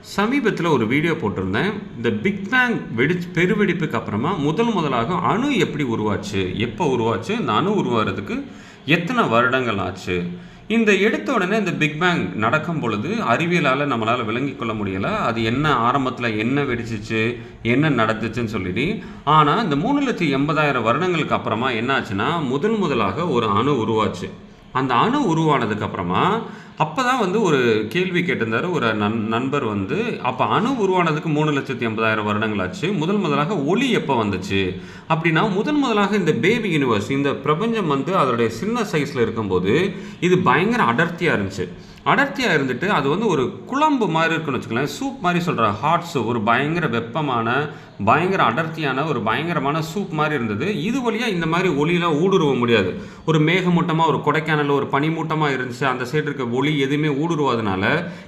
சமீபத்தில் ஒரு வீடியோ போட்டிருந்தேன். இந்த பிக் பேங் வெடி பெருவெடிப்புக்கு அப்புறமா முதல் முதலாக அணு எப்படி உருவாச்சு எப்போ உருவாச்சு இந்த அணு உருவாகிறதுக்கு எத்தனை வருடங்கள் ஆச்சு? இந்த எடுத்த உடனே இந்த பிக் பேங் நடக்கும் பொழுது அறிவியலால் நம்மளால் விளங்கி கொள்ள முடியலை. அது என்ன ஆரம்பத்தில் என்ன வெடிச்சிச்சு என்ன நடந்துச்சுன்னு சொல்லிட்டு. ஆனால் இந்த மூணு லட்சத்தி எண்பதாயிரம் வருடங்களுக்கு அப்புறமா என்னாச்சுன்னா முதல் முதலாக ஒரு அணு உருவாச்சு. அந்த அணு உருவானதுக்கு அப்புறமா அப்போ தான் வந்து ஒரு கேள்வி கேட்டிருந்தாரு. ஒரு நண் நண்பர் வந்து அப்போ அணு உருவானதுக்கு மூணு லட்சத்தி ஐம்பதாயிரம் வருடங்கள் ஆச்சு முதல் முதலாக ஒளி எப்போ வந்துச்சு? அப்படின்னா முதன் முதலாக இந்த பேபி யூனிவர்ஸ் இந்த பிரபஞ்சம் வந்து அதோடைய சின்ன சைஸில் இருக்கும்போது இது பயங்கர அடர்த்தியாக இருந்துச்சு. அடர்த்தியாக இருந்துட்டு அது வந்து ஒரு குழம்பு மாதிரி இருக்குன்னு வச்சுக்கோங்களேன். சூப் மாதிரி சொல்கிற ஹாட் சூப் ஒரு பயங்கர வெப்பமான பயங்கர அடர்த்தியான ஒரு பயங்கரமான சூப் மாதிரி இருந்தது. இது வழியாக இந்த மாதிரி ஒளியெலாம் ஊடுருவ முடியாது. ஒரு மேகமூட்டமாக ஒரு கொடைக்கானல் ஒரு பனிமூட்டமாக இருந்துச்சு. அந்த சைடு இருக்க ஒளி எதுவுமே ஊடுருவாதனால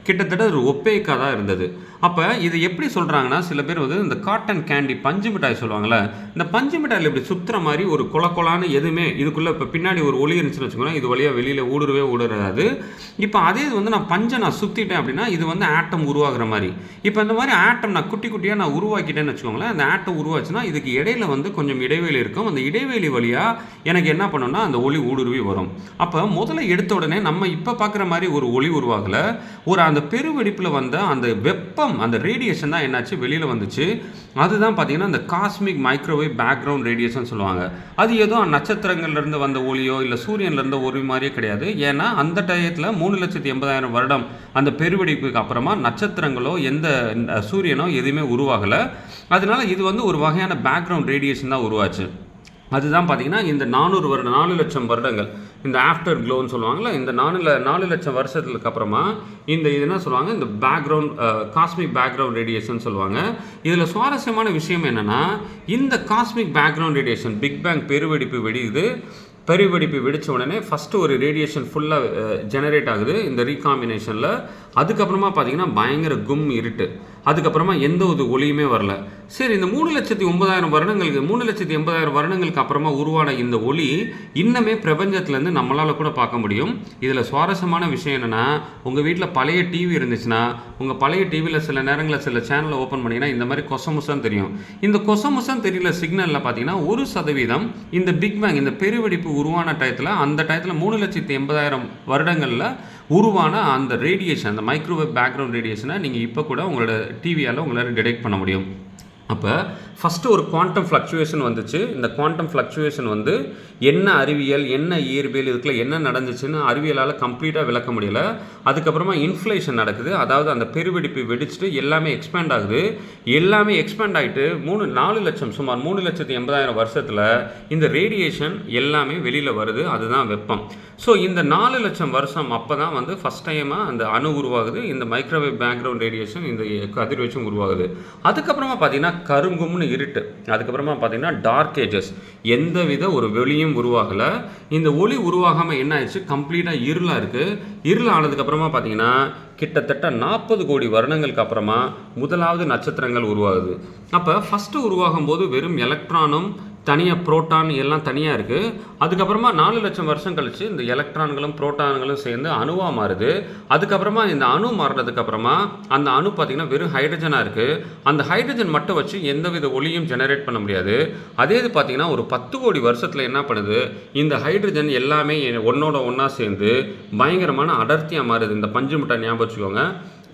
கிட்டத்தட்ட ஒரு ஒப்பேக்காக தான் இருந்தது. அப்போ இது எப்படி சொல்கிறாங்கன்னா சில பேர் வந்து இந்த காட்டன் கேண்டி பஞ்சு மிட்டாய் சொல்லுவாங்கள்ல இந்த பஞ்சு மிட்டாயில் இப்படி சுற்றுற மாதிரி ஒரு கொல கொலான்னு எதுவுமே இதுக்குள்ளே இப்போ பின்னாடி ஒரு ஒளி இருந்துச்சுன்னு வச்சுக்கோங்களேன் இது வழியாக வெளியில் ஊடுருவே ஊடுறாது. இப்போ அதே இது வந்து நான் பஞ்சை நான் சுற்றிட்டேன் அப்படின்னா இது வந்து ஆட்டம் உருவாகிற மாதிரி. இப்போ இந்த மாதிரி ஆட்டம் நான் குட்டி குட்டியாக நான் உருவாக்கிட்டேன்னு வச்சுக்கோங்களேன் அந்த ஆட்டம் உருவாச்சுன்னா இதுக்கு இடையில வந்து கொஞ்சம் இடைவெளி இருக்கும். அந்த இடைவெளி வழியாக எனக்கு என்ன பண்ணுன்னா அந்த ஒளி ஊடுருவி வரும். அப்போ முதல்ல எடுத்த உடனே நம்ம இப்போ பார்க்குற மாதிரி ஒரு ஒளி உருவாகலை. ஒரு அந்த பெருவெடிப்பில் வந்த அந்த வெப்பம் அந்த ரேடியேஷன் தான் என்னாச்சு? வெளியில் வந்துச்சு. அதுதான் பார்த்தீங்கன்னா அந்த காஸ்மிக் மைக்ரோவேவ் பேக்ரவுண்ட் ரேடியேஷன் சொல்லுவாங்க. அது ஏதோ நட்சத்திரங்கள்லேருந்து வந்த ஒளியோ இல்லை சூரியன்லேருந்து ஒளி மாதிரியே கிடையாது. ஏன்னா அந்த டயத்தில் மூணு லட்சத்தி எண்பதாயிரம் வருடம் அந்த பெருவெடிப்புக்கு அப்புறமா நட்சத்திரங்களோ எந்த சூரியனோ எதுவுமே உருவாகலை. அதனால இது வந்து ஒரு வகையான பேக்ரவுண்ட் ரேடியேஷன் தான் உருவாச்சு. அதுதான் பார்த்தீங்கன்னா இந்த நானூறு வருடம் நாலு லட்சம் வருடங்கள். இந்த ஆஃப்டர் க்ளோன்னு சொல்லுவாங்கள்ல இந்த நாலு நாலு லட்சம் வருஷத்துக்கு அப்புறமா இந்த இது என்ன சொல்லுவாங்க இந்த பேக்ரவுண்ட் காஸ்மிக் பேக்ரவுண்ட் ரேடியேஷன் சொல்லுவாங்க. இதில் சுவாரஸ்யமான விஷயம் என்னென்னா இந்த cosmic background radiation big bang பெருவெடிப்பு வெடியுது. பெருவெடிப்பு வெடித்த உடனே ஃபஸ்ட்டு ஒரு ரேடியேஷன் ஃபுல்லாக ஜெனரேட் ஆகுது இந்த ரீகாம்பினேஷனில் அதுக்கப்புறமா பார்த்தீங்கன்னா பயங்கர கும் இருட்டு. அதுக்கப்புறமா எந்த ஒரு ஒளியுமே வரல. சரி இந்த மூணு லட்சத்தி ஒன்பதாயிரம் வருடங்களுக்கு மூணு லட்சத்தி எண்பதாயிரம் வருடங்களுக்கு அப்புறமா உருவான இந்த ஒளி இன்னமே பிரபஞ்சத்துலேருந்து நம்மளால் கூட பார்க்க முடியும். இதில் சுவாரஸ்யமான விஷயம் என்னென்னா உங்கள் வீட்டில் பழைய டிவி இருந்துச்சுன்னா உங்கள் பழைய டிவியில் சில நேரங்களில் சில சேனலை ஓப்பன் பண்ணிங்கன்னா இந்த மாதிரி கொசமுசம் தெரியும். இந்த கொசமுசம் தெரியல சிக்னலில் பார்த்தீங்கன்னா ஒரு சதவீதம் இந்த பிக் பேங் இந்த பெருவெடிப்பு உருவான டயத்தில் அந்த டயத்தில் மூணு லட்சத்தி எண்பதாயிரம் வருடங்களில் உருவான அந்த ரேடியேஷன் அந்த மைக்ரோவேவ் பேக்ரவுண்ட் ரேடியேஷனை நீங்கள் இப்போ கூட உங்களோட டிவியால் உங்களால் டிடெக்ட் பண்ண முடியும். அப்போ ஃபஸ்ட்டு ஒரு குவாண்டம் ஃப்ளக்சுவேஷன் வந்துச்சு. இந்த குவாண்டம் ஃப்ளக்சுவேஷன் வந்து என்ன அறிவியல் என்ன இயற்பியல் இதுக்குள்ள என்ன நடந்துச்சுன்னு அறிவியலால் கம்ப்ளீட்டாக விளக்க முடியல. அதுக்கப்புறமா இன்ஃப்ளேஷன் நடக்குது. அதாவது அந்த பெருவெடிப்பு வெடிச்சிட்டு எல்லாமே எக்ஸ்பேண்ட் ஆகுது. எல்லாமே எக்ஸ்பேண்ட் ஆகிட்டு மூணு நாலு லட்சம் சுமார் மூணு லட்சத்தி எண்பதாயிரம் வருஷத்தில் இந்த ரேடியேஷன் எல்லாமே வெளியில் வருது. அதுதான் வெப்பம். ஸோ இந்த நாலு லட்சம் வருஷம் அப்போ தான் வந்து ஃபஸ்ட் டைமாக அந்த அணு உருவாகுது. இந்த மைக்ரோவேவ் பேக்ரவுண்ட் ரேடியேஷன் இந்த கதிர்வீச்சும் உருவாகுது. அதுக்கப்புறமா பார்த்தீங்கன்னா கருங்கும்னு இருட்டு. அதுக்கப்புறமா பார்த்தீங்கன்னா டார்க் ஏஜஸ் எந்த வித ஒரு வெளியும் உருவாகலை. இந்த ஒளி உருவாகாமல் என்ன ஆயிடுச்சு? கம்ப்ளீட்டாக இருளாக இருக்குது இருள் ஆனதுக்கப்புறமா பார்த்தீங்கன்னா கிட்டத்தட்ட நாற்பது கோடி வருடங்களுக்கு அப்புறமா முதலாவது நட்சத்திரங்கள் உருவாகுது. அப்போ ஃபஸ்ட்டு உருவாகும் போது வெறும் எலக்ட்ரானும் தனியாக புரோட்டான் எல்லாம் தனியாக இருக்குது அதுக்கப்புறமா நாலு லட்சம் வருஷம் கழிச்சு இந்த எலக்ட்ரான்களும் புரோட்டான்களும் சேர்ந்து அணுவாக மாறுது. அதுக்கப்புறமா இந்த அணு மாறினதுக்கப்புறமா அந்த அணு பார்த்திங்கன்னா வெறும் ஹைட்ரஜனாக இருக்குது அந்த ஹைட்ரஜன் மட்டும் வச்சு எந்தவித ஒளியும் ஜெனரேட் பண்ண முடியாது. அதே இது பார்த்திங்கன்னா ஒரு பத்து கோடி வருஷத்தில் என்ன பண்ணுது? இந்த ஹைட்ரஜன் எல்லாமே ஒன்றோட ஒன்றா சேர்ந்து பயங்கரமான அடர்த்தியாக மாறுது. இந்த பஞ்சு முட்டை ஞாபகம் வச்சுக்கோங்க.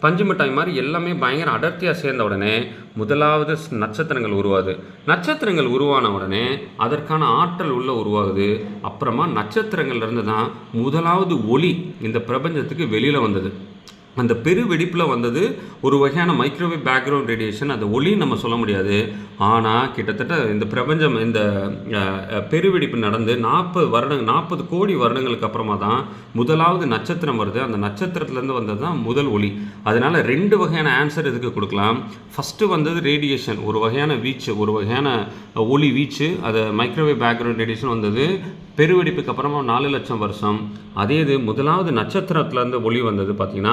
பஞ்சு மிட்டாய் மாதிரி எல்லாமே பயங்கர அடர்த்தியாக சேர்ந்த உடனே முதலாவது நட்சத்திரங்கள் உருவாகுது. நட்சத்திரங்கள் உருவான உடனே அதற்கான ஆற்றல் உள்ள உருவாகுது. அப்புறமா நட்சத்திரங்கள்லேருந்து தான் முதலாவது ஒளி இந்த பிரபஞ்சத்துக்கு வெளியில் வந்தது. அந்த பெரு வெடிப்பில் வந்தது ஒரு வகையான மைக்ரோவேவ் பேக்ரவுண்ட் ரேடியேஷன் அந்த ஒளி நம்ம சொல்ல முடியாது. ஆனால் கிட்டத்தட்ட இந்த பிரபஞ்சம் இந்த பெருவெடிப்பு நடந்து நாற்பது வருடங்கள் நாற்பது கோடி வருடங்களுக்கு அப்புறமா தான் முதலாவது நட்சத்திரம் வருது. அந்த நட்சத்திரத்துலேருந்து வந்தது தான் முதல் ஒளி. அதனால் ரெண்டு வகையான ஆன்சர் இதுக்கு கொடுக்கலாம். ஃபஸ்ட்டு வந்தது ரேடியேஷன் ஒரு வகையான வீச்சு ஒரு வகையான ஒளி வீச்சு. அது மைக்ரோவேவ் பேக்ரவுண்ட் ரேடியேஷன் வந்தது. பெருவெடிப்புக்கு அப்புறமா நாலு லட்சம் வருஷம். அதே இது முதலாவது நட்சத்திரத்துலேருந்து ஒளி வந்தது பார்த்திங்கன்னா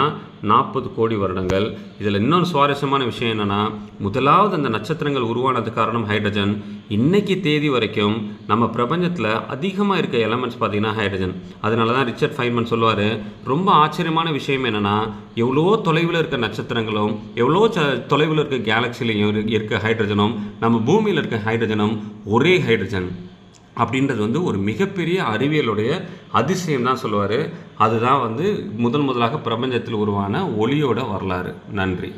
நாற்பது கோடி வருடங்கள். இதில் இன்னொரு சுவாரஸ்யமான விஷயம் என்னென்னா முதலாவது அந்த நட்சத்திரங்கள் உருவானது காரணம் ஹைட்ரஜன். இன்னைக்கு தேதி வரைக்கும் நம்ம பிரபஞ்சத்தில் அதிகமாக இருக்க எலமெண்ட்ஸ் பார்த்திங்கன்னா ஹைட்ரஜன். அதனால தான் ரிச்சர்ட் ஃபைன்மன் சொல்லுவார் ரொம்ப ஆச்சரியமான விஷயம் என்னென்னா எவ்வளோ தொலைவில் இருக்க நட்சத்திரங்களும் எவ்வளோ ச தொலைவில் இருக்க கேலக்சிலையும் இருக்க ஹைட்ரஜனும் நம்ம பூமியில் இருக்க ஹைட்ரஜனும் ஒரே ஹைட்ரஜன் அப்படின்றது வந்து ஒரு மிகப்பெரிய அறிவியலுடைய அதிசயம் தான் சொல்லுவார். அதுதான் வந்து முதன் முதலாக பிரபஞ்சத்தில் உருவான ஒளியோட வரலாறு. நன்றி.